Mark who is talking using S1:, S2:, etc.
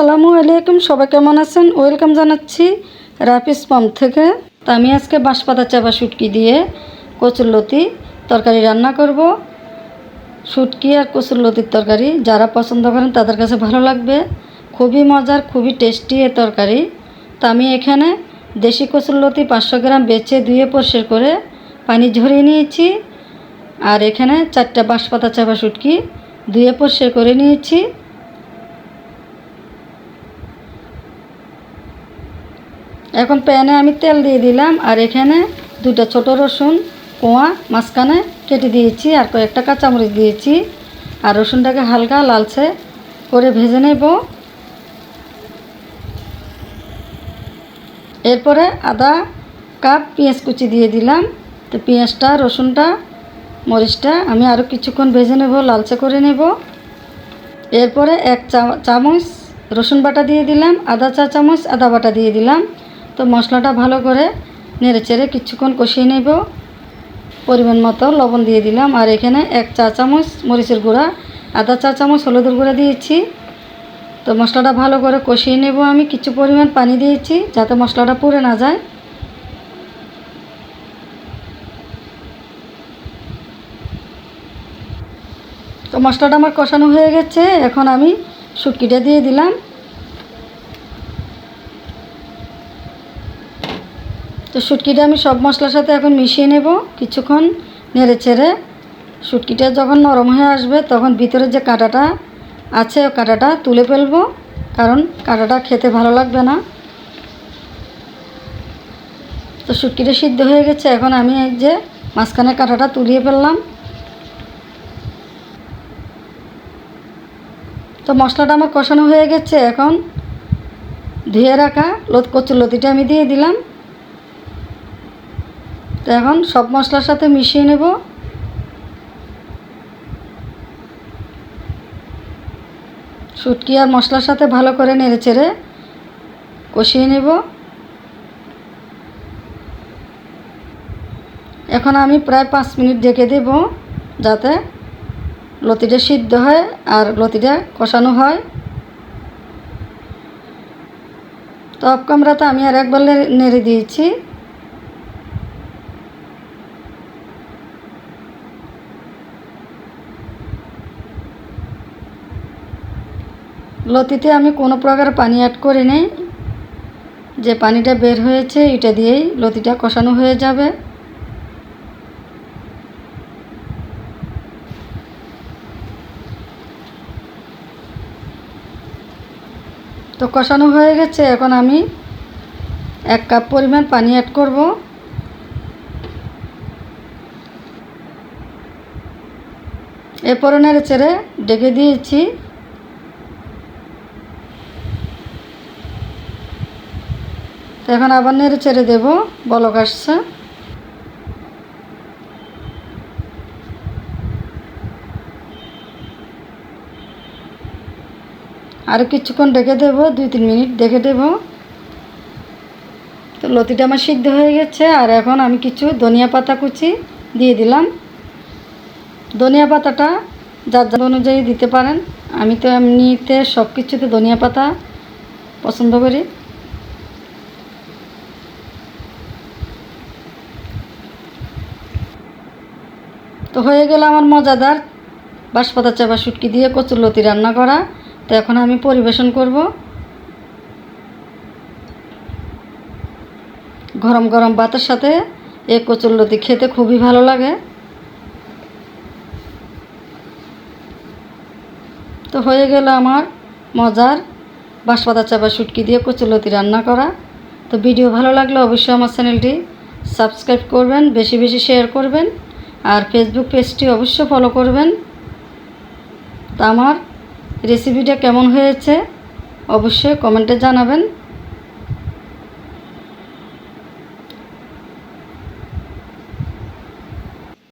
S1: আসসালামু আলাইকুম, সবাই কেমন আছেন? ওয়েলকাম জানাচ্ছি রাপিস পাম্প থেকে। তো আমি আজকে বাঁশপাতা চাপা শুটকি দিয়ে কচুরলতি তরকারি রান্না করব। শুটকি আর কচুরলতির তরকারি যারা পছন্দ করেন তাদের কাছে ভালো লাগবে। খুবই মজার, খুবই টেস্টি এ তরকারি। তো আমি এখানে দেশি কচুরলতি পাঁচশো গ্রাম বেচে ধুয়ে পরিষ্কার করে পানি ঝরিয়ে নিয়েছি। আর এখানে চারটা বাঁশপাতা চাপা শুটকি ধুয়ে পরিষ্কার করে নিয়েছি। এখন প্যানে আমি তেল দিয়ে দিলাম, আর এখানে দুটো ছোট রসুন কোয়া মাঝখানে কেটে দিয়েছি, আর কয়েকটা কাঁচামরিচ দিয়েছি। আর রসুনটাকে হালকা লালচে করে ভেজে নেব। এরপরে আদা কাপ পেঁয়াজ কুচি দিয়ে দিলাম। তো পেঁয়াজটা, রসুনটা, মরিচটা আমি আরও কিছুক্ষণ ভেজে নেব, লালচে করে নেব। এরপরে এক চামচ রসুন বাটা দিয়ে দিলাম আদা চা চামচ আদা বাটা দিয়ে দিলাম। তো মশলাটা ভালো করে নেড়ে চেড়ে কিছুক্ষণ কষিয়ে নেব। পরিমাণ মতো লবণ দিয়ে দিলাম। আর এখানে এক চা চামচ মরিচের গুঁড়া, আধা চা চামচ হলুদের গুঁড়া দিয়েছি। তো মশলাটা ভালো করে কষিয়ে নেব আমি। কিছু পরিমাণ পানি দিয়েছি যাতে মশলাটা পুড়ে না যায়। তো মশলাটা আমার কষানো হয়ে গেছে। এখন আমি শুটকিটা দিয়ে দিলাম। তো শুটকিটা আমি সব মশলার সাথে এখন মিশিয়ে নেব কিছুক্ষণ নেড়ে চেড়ে। শুটকিটা যখন নরম হয়ে আসবে, তখন ভিতরে যে কাঁটাটা আছে কাঁটাটা তুলে ফেলব, কারণ কাঁটাটা খেতে ভালো লাগবে না। তো শুটকিটা সিদ্ধ হয়ে গেছে, এখন আমি এই যে মাঝখানে কাঁটাটা তুলিয়ে ফেললাম। তো মশলাটা আমার কষানো হয়ে গেছে, এখন ধুয়ে রাখা কচুর লতিটা আমি দিয়ে দিলাম। তো এখন সব মশলার সাথে মিশিয়ে নেব। শুটকি আর মশলার সাথে ভালো করে নেড়ে চেড়ে কষিয়ে নেব। এখন আমি প্রায় পাঁচ মিনিট ঢেকে দেব যাতে লতিটা সিদ্ধ হয় আর লতিটা কষানো হয়। তো অফ ক্যামেরাতে আমি আর একবার নেড়ে দিয়েছি। লতিতে আমি কোনো প্রকার পানি অ্যাড করি নি যে পানিটা বের হয়েছে, এটা দিয়েই লতিটা কষানো হয়ে যাবে। তো কষানো হয়ে গেছে। এখন আমি এক কাপ পরিমাণ পানি অ্যাড করব। এরপরে নেড়ে চেড়ে ডেকে দিয়েছি। এখন আবার নেড়ে চেড়ে দেবো, বলক আসছে। আর কিছুক্ষণ ডেকে দেবো, দুই তিন মিনিট দেখে দেবো। তো লতিটা আমার সিদ্ধ হয়ে গেছে, আর এখন আমি কিছু ধনিয়া পাতা কুচি দিয়ে দিলাম। ধনিয়া পাতাটা যার যার অনুযায়ী দিতে পারেন। আমি তো এমনিতে সব কিছুতে ধনিয়া পাতা পছন্দ করি। হয়ে গেল আমার মজাদার বাঁশপাতা চাপা শুটকি দিয়ে কচুরলতি রান্না করা। তো এখন আমি পরিবেশন করব। গরম গরম ভাতের সাথে এই কচুরলতি খেতে খুবই ভালো লাগে। তো হয়ে গেল আমার মজার বাঁশপাতা চাপা শুটকি দিয়ে কচুরলতি রান্না করা। তো ভিডিও ভালো লাগলে অবশ্যই আমার চ্যানেলটি সাবস্ক্রাইব করবেন, বেশি বেশি শেয়ার করবেন। আর ফেসবুক পেজটি অবশ্যই ফলো করবেন। তা আমার রেসিপিটা কেমন হয়েছে অবশ্যই কমেন্টে জানাবেন।